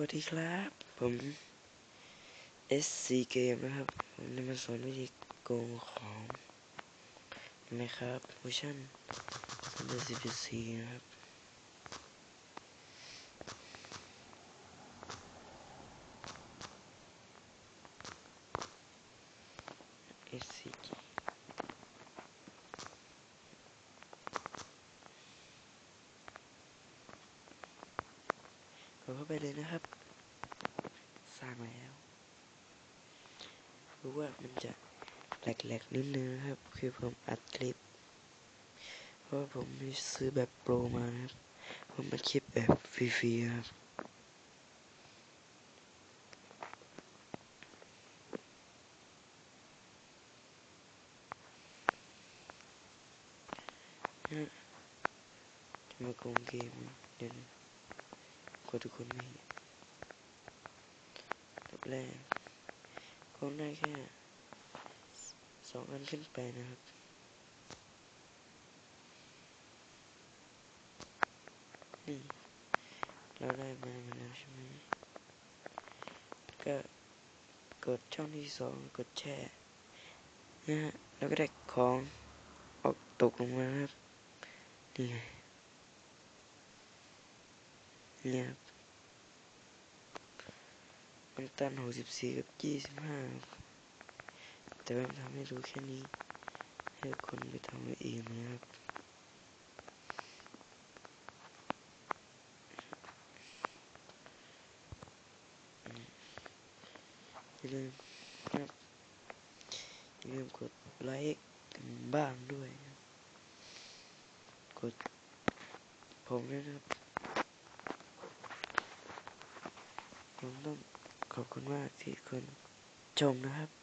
วัสดีครับ ผม SC Game นะครับ ผมจะมาสอนวิธีโกงของนะครับเวอร์ชันเดอร์ซีพีซีนะครับ SCG ก ดเข้าไปเลยนะครับ สร้างแล้ว รู้ว่ามันจะแหลกๆนิดนึงนะครับ คือผมอัดคลิป เพราะผมม่ซื้อแบบโปรมานะครับผมมาคลิปแบบฟรีๆครับจะมาโกงเกมเดี๋ยวนะ กดทุกคนไม่ดับแรกโกงได้แค่สองอันขึ้นไปนะครับนี่เราได้มามาแล้วใช่ไหมก็กดช่องที่สองกดแช่นะฮะแล้วก็ได้ของออกตกลงมาครับนี่ไงเนี่ย นตันหกสิบสี่กับยี่สิบห้าแต่ว่ามันทำให้รู้แค่นี้ ให้คนไปทำเองนะครับอย่าลืมครับอย่าลืมกดไลค์กันบ้างด้วย กดผมด้วยนะครับผมต้อง ขอบคุณมากที่คุณชมนะครับ